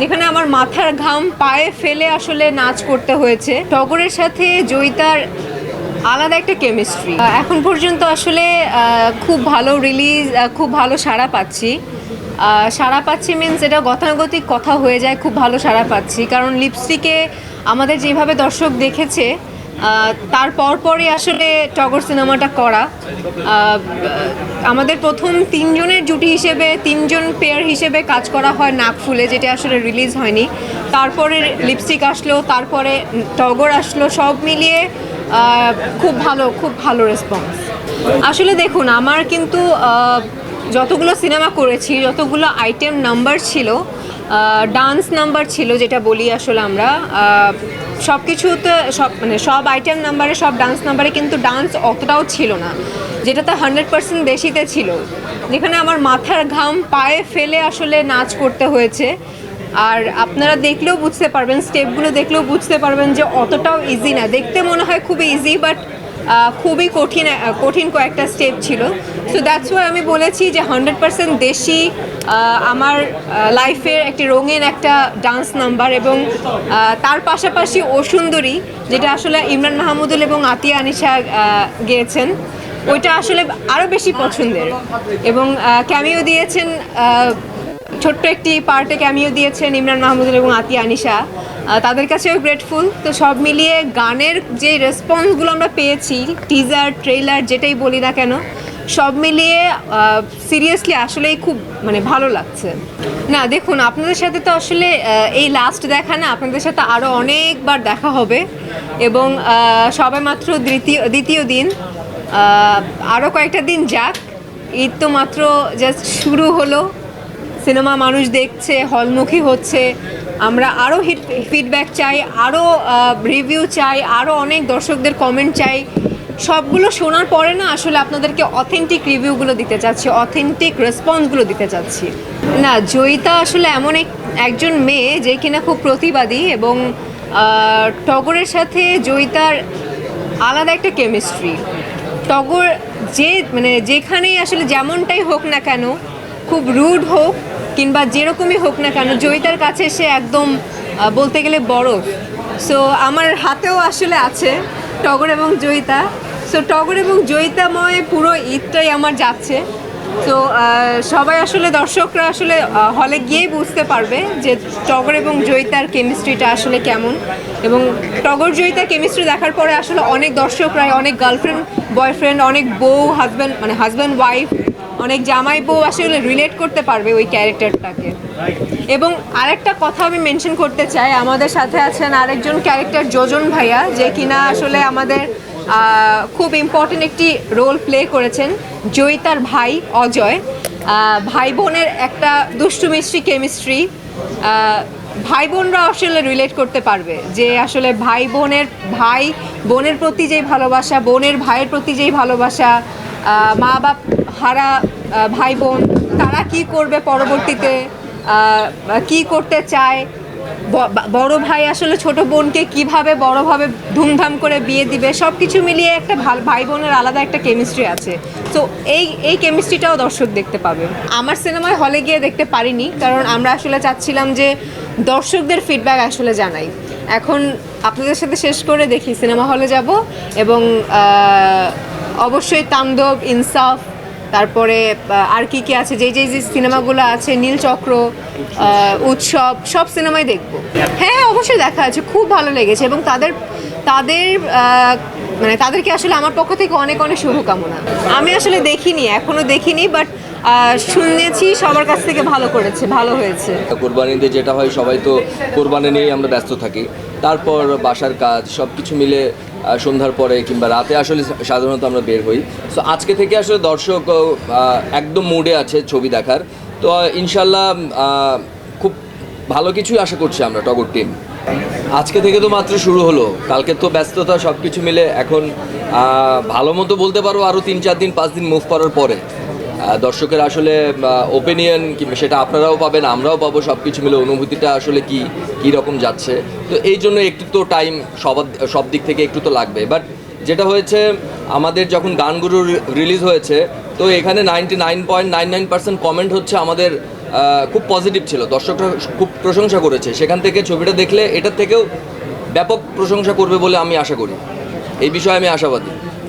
যেখানে আমার মাথার ঘাম, পায়ে ফেলে আসলে নাচ করতে হয়েছে। টগরের সাথে জয়িতার আলাদা একটা কেমিস্ট্রি এখন পর্যন্ত আসলে খুব ভালো রিলিজ খুব ভালো সাড়া পাচ্ছি। সাড়া পাচ্ছি মিনস এটা গতানুগতিক কথা হয়ে যায়, খুব ভালো সাড়া পাচ্ছি। কারণ লিপস্টিকে আমাদের যেভাবে দর্শক দেখেছে তার পরপরই আসলে টগর সিনেমাটা করা। আমাদের প্রথম তিনজনের জুটি হিসেবে তিনজন পেয়ার হিসেবে কাজ করা হয় নাকফুলে যেটা আসলে রিলিজ হয়নি। তারপরে লিপস্টিক আসলো, তারপরে টগর আসলো, সব মিলিয়ে খুব ভালো খুব ভালো রেসপন্স আসলে দেখুন, আমার কিন্তু যতগুলো সিনেমা করেছি, যতগুলো আইটেম নাম্বার ছিল ডান্স নাম্বার ছিল যেটা বলি আসলে আমরা। সব কিছুতে সব মানে সব আইটেম নাম্বারে সব ডান্স নাম্বারে কিন্তু ডান্স অতটাও ছিল না। যেটাতে হান্ড্রেড পার্সেন্ট বেশিতে ছিল। যেখানে আমার মাথার ঘাম পায়ে ফেলে আসলে নাচ করতে হয়েছে। আর আপনারা দেখলেও বুঝতে পারবেন স্টেপগুলো দেখলেও বুঝতে পারবেন যে অতটাও ইজি না। দেখতে মনে হয় খুবই ইজি বাট খুবই কঠিন কঠিন কয়েকটা স্টেপ ছিল। সো দ্যাটস ওয়াই আমি বলেছি যে হান্ড্রেড পার্সেন্ট দেশি আমার লাইফের একটি রঙিন একটা ডান্স নাম্বার এবং তার পাশাপাশি ও সুন্দরী যেটা আসলে ইমরান মাহমুদুল এবং আতিয়া আনিশা গেয়েছেন ওইটা আসলে আরও বেশি পছন্দের। এবং ক্যামিও দিয়েছেন ছোট্ট একটি পার্টে ক্যামিও দিয়েছেন ইমরান মাহমুদুল এবং আতিয়া আহ, তাদের কাছেও গ্রেটফুল তো সব মিলিয়ে গানের যে রেসপন্সগুলো আমরা পেয়েছি টিজার ট্রেলার যেটাই বলি না কেন সব মিলিয়ে সিরিয়াসলি আসলেই খুব মানে ভালো লাগছে। না দেখুন আপনাদের সাথে তো আসলে এই লাস্ট দেখা না আপনাদের সাথে আরও অনেকবার দেখা হবে এবং আহ, সবে মাত্র দ্বিতীয় দ্বিতীয় দিন আরও কয়েকটা দিন যাক। ঈদ তো মাত্র জাস্ট শুরু হলো। সিনেমা মানুষ দেখছে হলমুখী হচ্ছে। আমরা আরও ফিডব্যাক চাই আরও রিভিউ চাই আরও অনেক দর্শকদের কমেন্ট চাই। সবগুলো শোনার পরে না আসলে আপনাদেরকে অথেন্টিক রিভিউগুলো দিতে চাচ্ছি অথেন্টিক রেসপন্সগুলো দিতে চাচ্ছি। না, জয়িতা আসলে এমন এক, একজন মেয়ে যে কিনা খুব প্রতিবাদী এবং টগরের সাথে জয়িতার আলাদা একটা কেমিস্ট্রি টগর যে মানে যেখানেই আসলে যেমনটাই হোক না কেন, খুব রুড হোক কিংবা যেরকমই হোক না কেন, জয়িতার কাছে সে একদম বলতে গেলে বরফ সো আমার হাতেও আসলে আছে টগর এবং জয়িতা। সো টগর এবং জয়িতাময় পুরো ঈদটাই আমার যাচ্ছে। তো সবাই আসলে, দর্শকরা আসলে হলে গিয়েই বুঝতে পারবে যে টগর এবং জয়িতার কেমিস্ট্রিটা আসলে কেমন। এবং টগর, জয়িতার কেমিস্ট্রি দেখার পরে আসলে অনেক দর্শকরাই, অনেক গার্লফ্রেন্ড বয়ফ্রেন্ড অনেক বউ হাজব্যান্ড মানে হাজব্যান্ড ওয়াইফ অনেক জামাই বউ আসলে রিলেট করতে পারবে ওই ক্যারেক্টারটাকে এবং আরেকটা কথা আমি মেনশন করতে চাই, আমাদের সাথে আছেন আরেকজন ক্যারেক্টার যোজন ভাইয়া, যে কিনা আসলে আমাদের খুব ইম্পর্টেন্ট একটি রোল প্লে করেছেন, জয়িতার ভাই অজয়। ভাই বোনের একটা দুষ্টু মিষ্টি কেমিস্ট্রি ভাই বোনরা আসলে রিলেট করতে পারবে যে আসলে ভাই বোনের ভাই, বোনের প্রতি যেই ভালোবাসা, বোনের ভাইয়ের প্রতি যেই ভালোবাসা মা বাপ হারা ভাই বোন তারা কি করবে পরবর্তীতে? কি করতে চায়? বড় ভাই আসলে ছোট বোনকে কীভাবে বড়ভাবে ধুমধাম করে বিয়ে দিবে? সব কিছু মিলিয়ে একটা ভাল- ভাই বোনের আলাদা একটা কেমিস্ট্রি আছে। তো এই এই কেমিস্ট্রিটাও দর্শক দেখতে পাবে। আমার সিনেমায় হলে গিয়ে দেখতে পারিনি, কারণ আমরা আসলে চাচ্ছিলাম যে দর্শকদের ফিডব্যাক আসলে জানাই। এখন আপনাদের সাথে শেষ করে দেখি, সিনেমা হলে যাব এবং অবশ্যই তাণ্ডব, ইনসাফ তারপরে আর কি কি আছে? যে যে যে সিনেমাগুলো আছে নীলচক্র আহ, উৎসব সব সিনেমাই দেখব। হ্যাঁ অবশ্যই দেখা আছে। খুব ভালো লেগেছে এবং তাদের তাদের মানে তাদেরকে আসলে আমার পক্ষ থেকে অনেক অনেক শুভকামনা। আমি আসলে দেখিনি এখনও দেখিনি বাট শুনেছি সবার কাছ থেকে ভালো করেছে ভালো হয়েছে। কোরবানিতে যেটা হয় সবাই তো কোরবানি নিয়েই আমরা ব্যস্ত থাকি। তারপর বাসার কাজ সব কিছু মিলে সন্ধ্যার পরে কিংবা রাতে আসলে সাধারণত আমরা বের হই। সো আজকে থেকে আসলে দর্শক একদম মুডে আছে ছবি দেখার। তো ইনশাল্লাহ খুব ভালো কিছুই আশা করছি আমরা, টগর টিম আজকে থেকে তো মাত্র শুরু হলো। কালকে তো ব্যস্ততা সব কিছু মিলে এখন ভালো মতো বলতে পারো আরও তিন, চার দিন, পাঁচ দিন মুভ করার পরে। দর্শকের আসলে ওপিনিয়ন কিংবা সেটা আপনারাও পাবেন, আমরাও পাবো সব কিছু মিলে অনুভূতিটা আসলে কি, কী রকম যাচ্ছে। তো এই জন্য একটু তো টাইম সব সব দিক থেকে একটু তো লাগবে। বাট যেটা হয়েছে, আমাদের যখন গানগুলো রিলিজ হয়েছে, তো এখানে ninety nine point nine nine percent comment হচ্ছে আমাদের খুব পজিটিভ ছিল। দর্শকরা খুব প্রশংসা করেছে। সেখান থেকে ছবিটা দেখলে এটার থেকেও ব্যাপক প্রশংসা করবে বলে আমি আশা করি। এই বিষয়ে আমি আশাবাদী।